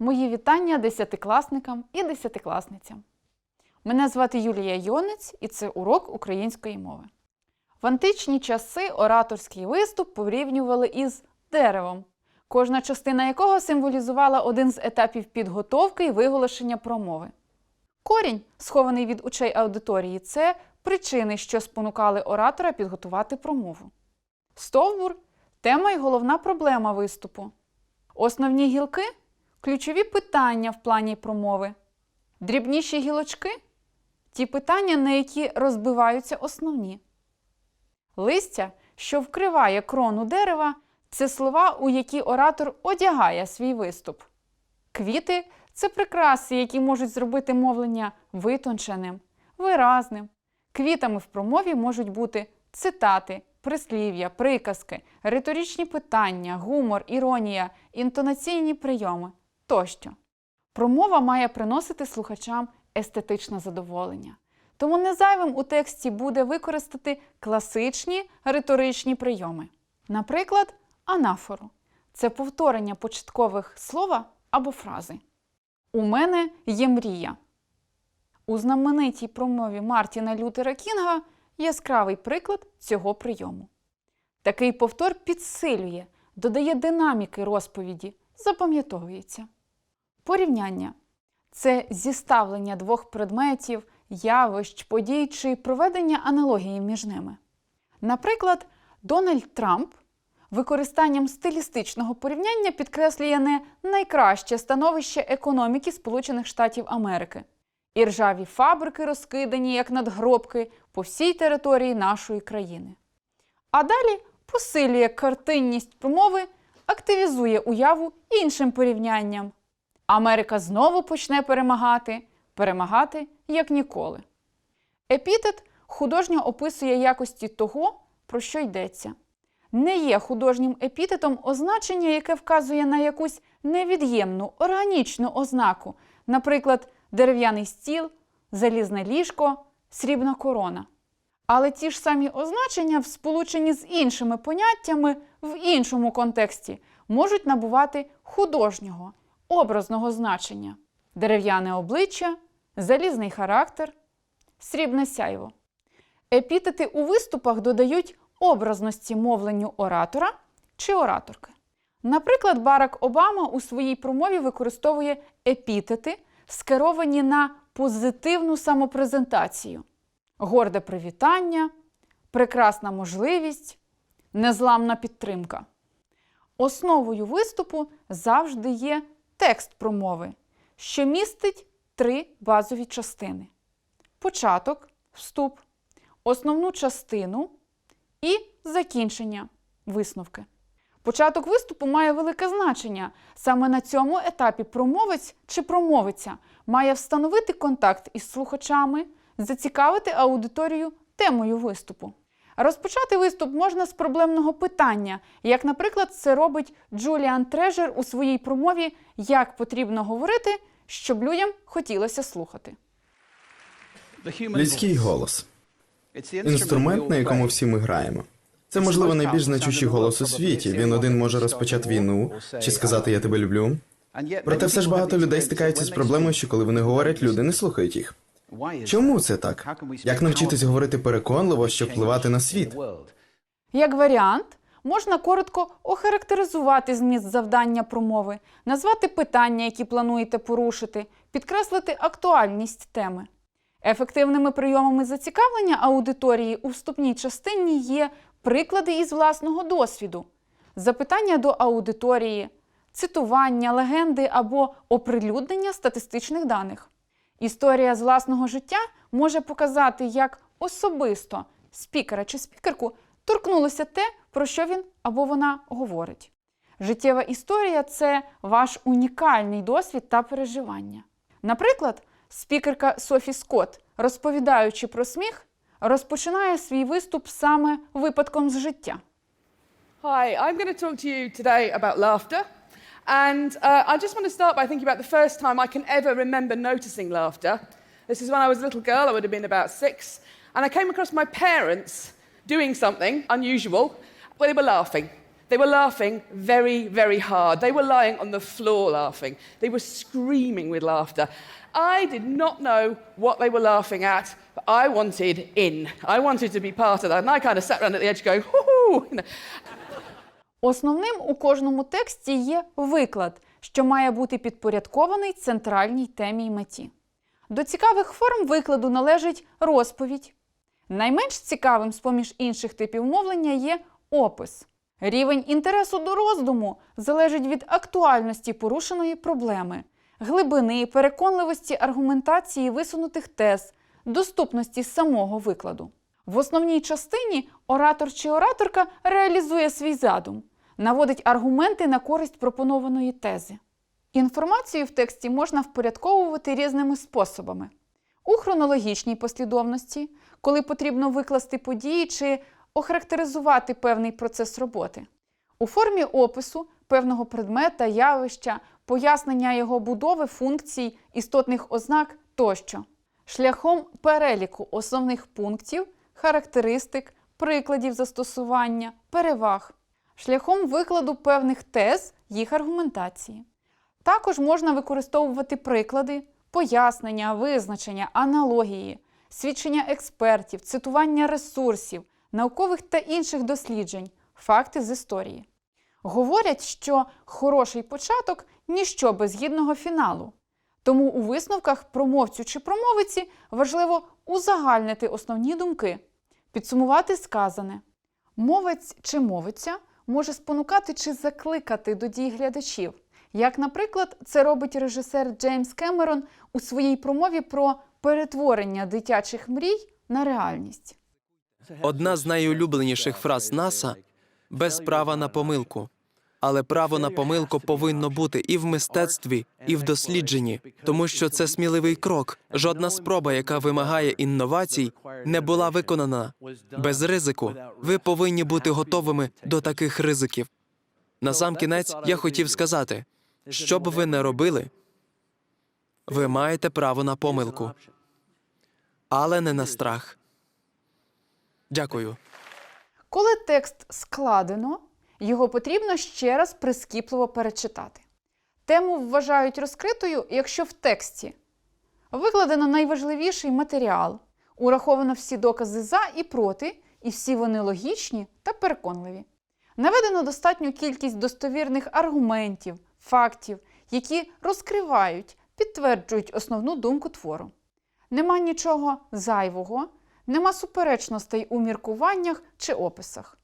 Мої вітання десятикласникам і десятикласницям. Мене звати Юлія Йонець, і це урок української мови. В античні часи ораторський виступ порівнювали із деревом, кожна частина якого символізувала один з етапів підготовки і виголошення промови. Корінь, схований від очей аудиторії, це причини, що спонукали оратора підготувати промову. Стовбур тема і головна проблема виступу. Основні гілки ключові питання в плані промови. Дрібніші гілочки ті питання, на які розбиваються основні. Листя, що вкриває крону дерева, це слова, у які оратор одягає свій виступ. Квіти це прикраси, які можуть зробити мовлення витонченим, виразним. Квітами в промові можуть бути цитати, прислів'я, приказки, риторичні питання, гумор, іронія, інтонаційні прийоми тощо. Промова має приносити слухачам естетичне задоволення. Тому не зайвим у тексті буде використати класичні риторичні прийоми. Наприклад, анафору це повторення початкових слова або фрази. У мене є мрія. У знаменитій промові Мартіна Лютера Кінга яскравий приклад цього прийому. Такий повтор підсилює, додає динаміки розповіді, запам'ятовується. Порівняння це зіставлення двох предметів, явищ, подій чи проведення аналогії між ними. Наприклад, Дональд Трамп використанням стилістичного порівняння підкреслює не найкраще становище економіки Сполучених Штатів Америки. І ржаві фабрики розкидані як надгробки по всій території нашої країни. А далі посилює картинність промови, активізує уяву іншим порівнянням. Америка знову почне перемагати, перемагати як ніколи. Епітет художньо описує якості того, про що йдеться. Не є художнім епітетом означення, яке вказує на якусь невід'ємну, органічну ознаку, наприклад, дерев'яний стіл, залізне ліжко, срібна корона. Але ті ж самі означення, в сполученні з іншими поняттями в іншому контексті, можуть набувати художнього, образного значення: дерев'яне обличчя, залізний характер, срібне сяйво. Епітети у виступах додають образності мовленню оратора чи ораторки. Наприклад, Барак Обама у своїй промові використовує епітети, скеровані на позитивну самопрезентацію, горде привітання, прекрасна можливість, незламна підтримка. Основою виступу завжди є текст промови, що містить три базові частини: початок, вступ, основну частину і закінчення висновки. Початок виступу має велике значення. Саме на цьому етапі промовець чи промовиця має встановити контакт із слухачами, зацікавити аудиторію темою виступу. Розпочати виступ можна з проблемного питання, як, наприклад, це робить Джуліан Трежер у своїй промові Як потрібно говорити, щоб людям хотілося слухати. Людський голос інструмент, на якому всі ми граємо. Це можливо найбільш значущий голос у світі. Він один може розпочати війну чи сказати Я тебе люблю. Проте все ж багато людей стикаються з проблемою, що коли вони говорять, люди не слухають їх. Чому це так? Як навчитись говорити переконливо, щоб впливати на світ? Як варіант, можна коротко охарактеризувати зміст завдання промови, назвати питання, які плануєте порушити, підкреслити актуальність теми. Ефективними прийомами зацікавлення аудиторії у вступній частині є приклади із власного досвіду, запитання до аудиторії, цитування, легенди або оприлюднення статистичних даних. Історія з власного життя може показати, як особисто спікера чи спікерку торкнулося те, про що він або вона говорить. Життєва історія це ваш унікальний досвід та переживання. Наприклад, спікерка Софі Скотт, розповідаючи про сміх, розпочинає свій виступ саме випадком з життя. Hi, I'm going to talk to you today about laughter. And uh, I just want to start by thinking about the first time I can ever remember noticing laughter. This is when I was a little girl, I would have been about six, and I came across my parents doing something unusual where they were laughing. They were laughing very, very hard. They were lying on the floor laughing. They were screaming with laughter. I did not know what they were laughing at, but I wanted in. I wanted to be part of that. And I kind of sat around at the edge going, hoo you know. Основним у кожному тексті є виклад, що має бути підпорядкований центральній темі й меті. До цікавих форм викладу належить розповідь. Найменш цікавим з поміж інших типів мовлення є опис. Рівень інтересу до роздуму залежить від актуальності порушеної проблеми, глибини, переконливості аргументації висунутих тез, доступності самого викладу. В основній частині оратор чи ораторка реалізує свій задум, наводить аргументи на користь пропонованої тези. Інформацію в тексті можна впорядковувати різними способами: у хронологічній послідовності, коли потрібно викласти події чи охарактеризувати певний процес роботи, у формі опису певного предмета, явища, пояснення його будови, функцій, істотних ознак тощо, шляхом переліку основних пунктів, характеристик, прикладів застосування, переваг, шляхом викладу певних тез, їх аргументації. Також можна використовувати приклади, пояснення, визначення, аналогії, свідчення експертів, цитування ресурсів, наукових та інших досліджень, факти з історії. Говорять, що хороший початок ніщо без гідного фіналу. Тому у висновках промовцю чи промовиці важливо узагальнити основні думки, підсумувати сказане. Мовець чи мовиця може спонукати чи закликати до дій глядачів, як, наприклад, це робить режисер Джеймс Кемерон у своїй промові про перетворення дитячих мрій на реальність. Одна з найулюбленіших фраз НАСА без права на помилку. Але право на помилку повинно бути і в мистецтві, і в дослідженні, тому що це сміливий крок. Жодна спроба, яка вимагає інновацій, не була виконана без ризику. Ви повинні бути готовими до таких ризиків. Насамкінець я хотів сказати, що б ви не робили, ви маєте право на помилку, але не на страх. Дякую. Коли текст складено, його потрібно ще раз прискіпливо перечитати. Тему вважають розкритою, якщо в тексті викладено найважливіший матеріал, ураховано всі докази за і проти, і всі вони логічні та переконливі. Наведено достатню кількість достовірних аргументів, фактів, які розкривають, підтверджують основну думку твору. Нема нічого зайвого, нема суперечностей у міркуваннях чи описах.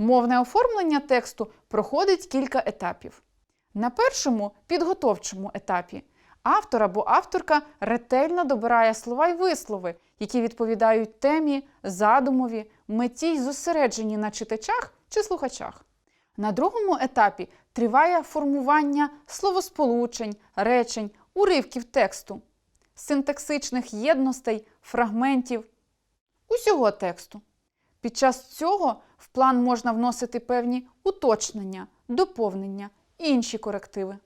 Мовне оформлення тексту проходить кілька етапів. На першому підготовчому етапі автор або авторка ретельно добирає слова й вислови, які відповідають темі, задумові, меті й зосереджені на читачах чи слухачах. На другому етапі триває формування словосполучень, речень, уривків тексту, синтаксичних єдностей, фрагментів, усього тексту. Під час цього в план можна вносити певні уточнення, доповнення і інші корективи.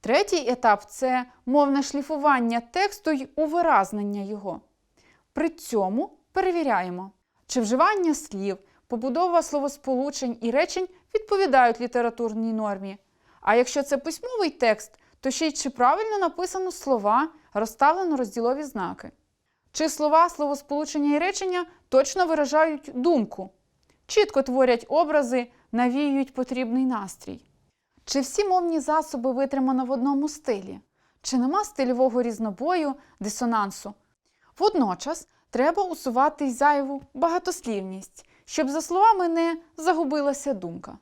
Третій етап це мовне шліфування тексту й увиразнення його. При цьому перевіряємо, чи вживання слів, побудова словосполучень і речень відповідають літературній нормі. А якщо це письмовий текст, то ще й чи правильно написано слова, розставлено розділові знаки. Чи слова, словосполучення і речення точно виражають думку, чітко творять образи, навіюють потрібний настрій. Чи всі мовні засоби витримано в одному стилі? Чи нема стильового різнобою, дисонансу? Водночас треба усувати й зайву багатослівність, щоб за словами не загубилася думка.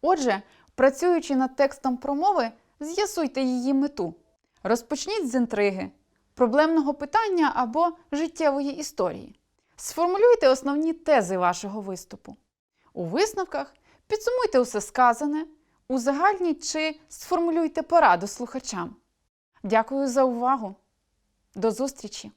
Отже, працюючи над текстом промови, з'ясуйте її мету. Розпочніть з інтриги, проблемного питання або життєвої історії. Сформулюйте основні тези вашого виступу. У висновках підсумуйте усе сказане, узагальніть чи сформулюйте пораду слухачам. Дякую за увагу. До зустрічі!